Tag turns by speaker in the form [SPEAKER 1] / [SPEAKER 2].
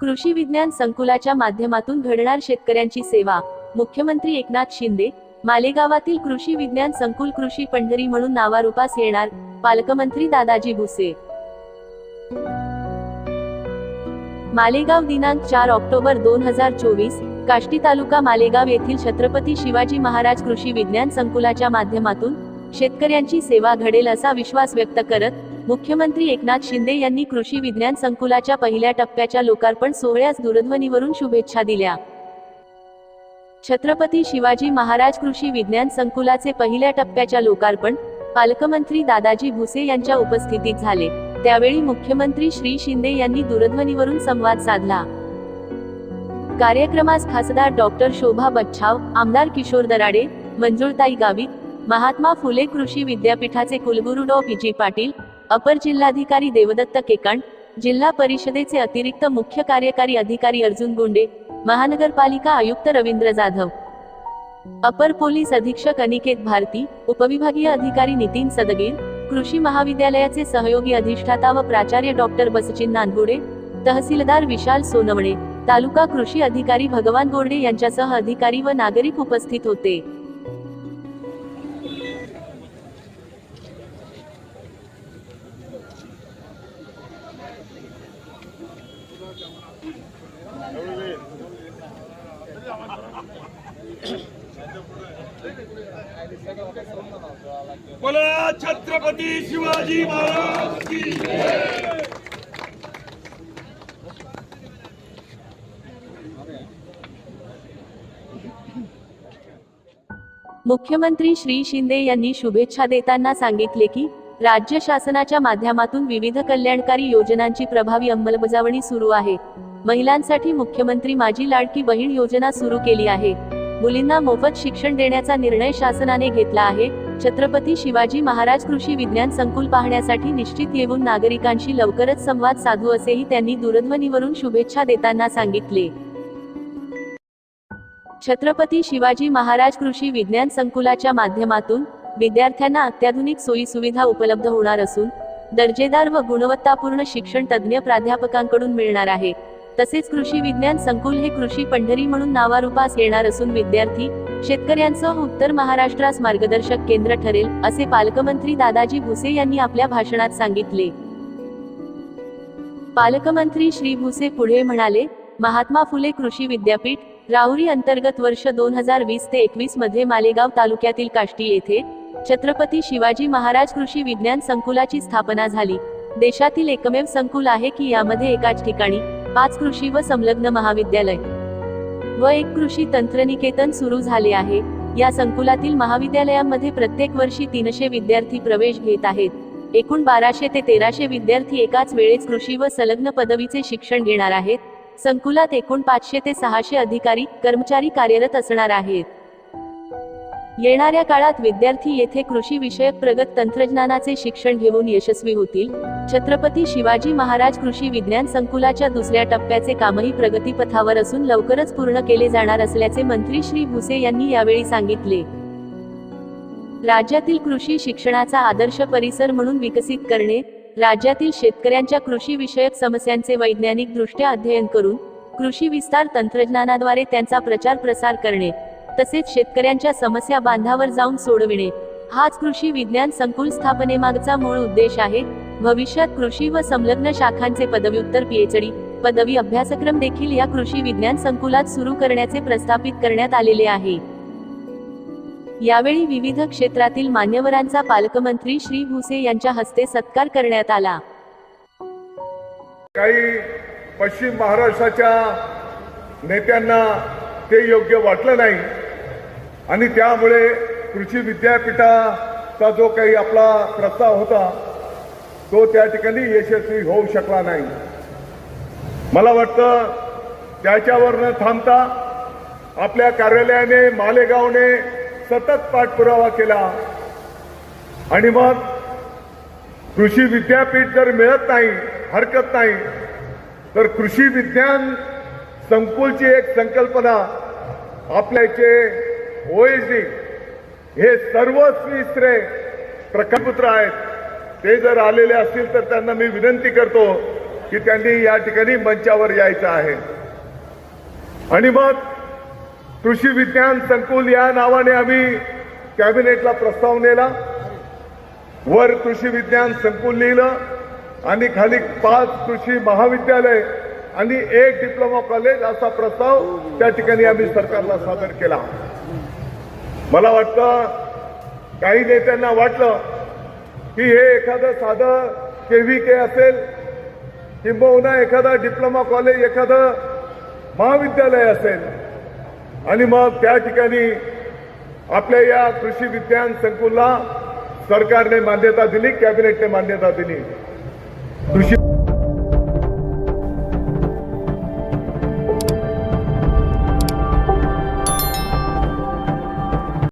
[SPEAKER 1] कृषी विज्ञान संकुलाच्या माध्यमातून घडणार शेतकऱ्यांची सेवा. मुख्यमंत्री एकनाथ शिंदे मालेगावातील कृषी विज्ञान संकुल कृषी पंढरी म्हणून नावारूपास येणार पालकमंत्री दादाजी भुसे. मालेगाव दिनांक चार ऑक्टोबर दोन हजार चोवीस काष्टी तालुका मालेगाव येथील छत्रपती शिवाजी महाराज कृषी विज्ञान संकुलाच्या माध्यमातून शेतकऱ्यांची सेवा घडेल असा विश्वास व्यक्त करत मुख्यमंत्री एकनाथ शिंदे यांनी कृषी विज्ञान संकुलाच्या पहिल्या टप्प्याच्या लोकार्पण सोहळ्यास दूरध्वनीवरून शुभेच्छा दिल्या. छत्रपती शिवाजी महाराज कृषी विज्ञान संकुलाचे पहिल्या टप्प्याच्या लोकार्पण पालकमंत्री दादाजी भुसे यांच्या उपस्थितीत झाले. त्यावेळी मुख्यमंत्री श्री शिंदे यांनी दूरध्वनीवरून संवाद साधला. कार्यक्रमास खासदार डॉक्टर शोभा बच्छाव आमदार किशोर दराडे मंजुळताई गावित महात्मा फुले कृषी विद्यापीठाचे कुलगुरू डॉ पी. जी. पाटील अपर जिल्हाधिकारी देवदत्त केकांड जिल्हा परिषदेचे अतिरिक्त मुख्य कार्यकारी अधिकारी अर्जुन गुंडे महानगरपालिका आयुक्त रवींद्र जाधव. अपर पोलीस अधीक्षक अनिकेत भारती उपविभागीय अधिकारी नितीन सदगीर कृषी महाविद्यालयाचे सहयोगी अधिष्ठाता व प्राचार्य डॉक्टर बसचिन नांदगुडे तहसीलदार विशाल सोनवणे तालुका कृषी अधिकारी भगवान गोरडे यांच्यासह अधिकारी व नागरिक उपस्थित होते.
[SPEAKER 2] बोला छत्रपती शिवाजी महाराज की
[SPEAKER 1] मुख्यमंत्री श्री शिंदे यांनी शुभेच्छा देताना सांगितले की राज्य शासनाच्या माध्यमातून विविध कल्याणकारी योजनांची प्रभावी अंमलबजावणी सुरू आहे. महिलांसाठी मुख्यमंत्री माझी लाडकी बहीण योजना सुरू केली आहे. मुलींना मोफत शिक्षण देण्याचा निर्णय शासनाने घेतला आहे. छत्रपती शिवाजी महाराज कृषी विज्ञान संकुल पाहण्यासाठी निश्चित येऊन नागरिकांशी लवकरच संवाद साधू असेही त्यांनी दूरध्वनीवरून शुभेच्छा देताना सांगितले. छत्रपती शिवाजी महाराज कृषी विज्ञान संकुलाच्या माध्यमातून विद्यार्थ्यांना अत्याधुनिक सोयी सुविधा उपलब्ध होणार असून दर्जेदार व गुणवत्तापूर्ण शिक्षण तज्ज्ञ प्राध्यापकांकडून मिळणार आहे. तसेच कृषी विज्ञान संकुल हे कृषी पंढरी म्हणून नावारूपास येणार असून विद्यार्थी शेतकऱ्यांसह उत्तर महाराष्ट्रास मार्गदर्शक केंद्र ठरेल असे पालकमंत्री दादाजी भुसे यांनी आपल्या भाषणात सांगितले. पालकमंत्री श्री भुसे पुढे म्हणाले महात्मा फुले कृषी विद्यापीठ राहुरी अंतर्गत वर्ष दोन हजार वीस ते एकवीसमध्ये मालेगाव तालुक्यातील काष्टी येथे छत्रपती शिवाजी महाराज कृषी विज्ञान संकुलाची स्थापना झाली. देशातील एकमेव संकुल आहे की यामध्ये एकाच ठिकाणी पाच कृषी व संलग्न महाविद्यालय व एक कृषी तंत्रनिकेतन सुरू झाले आहे. या संकुलातील महाविद्यालयांमध्ये प्रत्येक वर्षी तीनशे विद्यार्थी प्रवेश घेत आहेत. एकूण बाराशे ते तेराशे विद्यार्थी एकाच वेळेस कृषी व संलग्न पदवीचे शिक्षण घेणार आहेत. संकुलात एकूण पाचशे ते सहाशे अधिकारी कर्मचारी कार्यरत असणार आहेत. येणाऱ्या काळात विद्यार्थी येथे कृषी विषयक प्रगत तंत्रज्ञानाचे शिक्षण घेऊन यशस्वी होतील. छत्रपती शिवाजी महाराज कृषी विज्ञान संकुलाच्या दुसऱ्या टप्प्याचे कामही प्रगतीपथावर असून लवकरच पूर्ण केले जाणार असल्याचे मंत्री श्री भुसे यांनी यावेळी सांगितले. राज्यातील कृषी शिक्षणाचा आदर्श परिसर म्हणून विकसित करणे राज्यातील शेतकऱ्यांच्या कृषी विषयक समस्यांचे वैज्ञानिक दृष्ट्या अध्ययन करून कृषी विस्तार तंत्रज्ञानाद्वारे त्यांचा प्रचार प्रसार करणे तसेच शेतकऱ्यांच्या समस्या बांधावर जाऊन सोडविणे हाच कृषी विज्ञान संकुल स्थापनेमागचा मूळ उद्देश आहे. भविष्यात कृषी व संलग्न शाखांचे पदव्युत्तर पीएचडी पदवी अभ्यासक्रम देखील या कृषी विज्ञान संकुलात सुरू करण्याचे प्रस्थापित करण्यात आलेले आहे. यावेळी विविध क्षेत्रातील मान्यवरांचा पालकमंत्री श्री भुसे यांच्या हस्ते सत्कार करण्यात आला.
[SPEAKER 2] काही पश्चिम महाराष्ट्राच्या नेत्यांना ते योग्य वाटलं नाही. आणि त्यामुळे कृषी विद्यापीठाचा जो काही आपला प्रस्ताव होता तो त्या ठिकाणी यशस्वी होऊ शकला नाही. मला वाटतं त्याच्यावर न थांबता आपल्या कार्यालयाने मालेगावने सतत पाठपुरावा केला. आणि मग कृषी विद्यापीठ जर मिळत नाही हरकत नाही तर कृषी विज्ञान संकुलची एक संकल्पना आपल्या इथे ओएसडी हे सर्वस्वी श्रेय प्रकल्पपुत्र आहेत. ते जर आलेले असतील तर त्यांना मी विनंती करतो की त्यांनी या ठिकाणी मंचावर यायचं आहे. आणि मग कृषी विज्ञान संकुल या नावाने आम्ही कॅबिनेटला प्रस्ताव नेला. वर कृषी विज्ञान संकुल लिहिलं आणि खाली पाच कृषी महाविद्यालय आणि एक डिप्लोमा कॉलेज असा प्रस्ताव त्या ठिकाणी आम्ही सरकारला सादर केला. मला वाटतं काही नेत्यांना वाटलं की हे एखादं साधं केव्ही के असेल किंबहुना एखादा डिप्लोमा कॉलेज एखादं महाविद्यालय असेल आणि मग त्या ठिकाणी आपल्या या कृषी विज्ञान संकुलला सरकारने मान्यता दिली कॅबिनेटने मान्यता दिली. कृषी